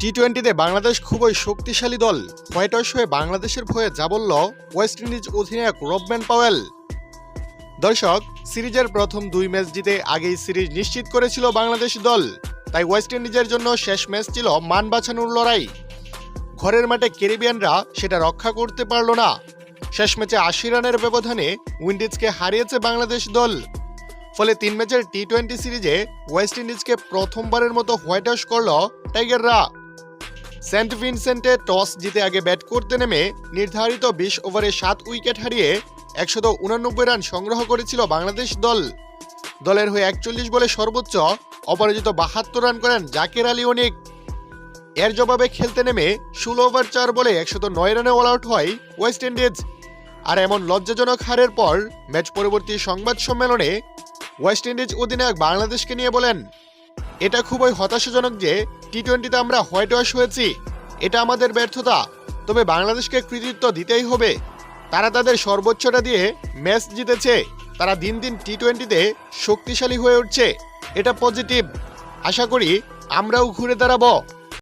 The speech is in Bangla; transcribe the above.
টি টোয়েন্টিতে বাংলাদেশ খুবই শক্তিশালী দল। হোয়াইট হাউস হয়ে বাংলাদেশের ভয়ে যা বলল ওয়েস্ট ইন্ডিজ অধিনায়ক রবম্যান পাওয়েল। দর্শক, সিরিজের প্রথম দুই ম্যাচ জিতে আগেই সিরিজ নিশ্চিত করেছিল বাংলাদেশ দল। তাই ওয়েস্ট ইন্ডিজের জন্য শেষ ম্যাচ ছিল মান বাঁচানোর লড়াই। ঘরের মাঠে ক্যারিবিয়ানরা সেটা রক্ষা করতে পারল না। শেষ ম্যাচে আশি রানের ব্যবধানে উইন্ডিজকে হারিয়েছে বাংলাদেশ দল। ফলে তিন ম্যাচের টি টোয়েন্টি সিরিজে ওয়েস্ট ইন্ডিজকে প্রথমবারের মতো হোয়াইট হাউস করল টাইগাররা সেন্ট ভিনসেন্টে টস জিতে আগে ব্যাট করতে নেমে নির্ধারিত বিশ ওভারে সাত উইকেট হারিয়ে একশত উনানব্বই রান সংগ্রহ করেছিল বাংলাদেশ দল। দলের হয়ে একচল্লিশ বলে সর্বোচ্চ অপরাজিত বাহাত্তর রান করেন জাকের আলী অনিক। এর জবাবে খেলতে নেমে ষোলো ওভার চার বলে একশত নয় রানে অল আউট হয় ওয়েস্ট ইন্ডিজ আর এমন লজ্জাজনক হারের পর ম্যাচ পরবর্তী সংবাদ সম্মেলনে ওয়েস্ট ইন্ডিজ অধিনায়ক বাংলাদেশকে নিয়ে বলেন, এটা খুবই হতাশাজনক যে টি টোয়েন্টিতে আমরা হোয়াইট ওয়াশ হয়েছি। এটা আমাদের ব্যর্থতা। তবে বাংলাদেশকে কৃতিত্ব দিতেই হবে। তারা তাদের সর্বোচ্চটা দিয়ে ম্যাচ জিতেছে। তারা দিন দিন টি টোয়েন্টিতে শক্তিশালী হয়ে উঠছে। এটা পজিটিভ। আশা করি আমরাও ঘুরে দাঁড়াবো।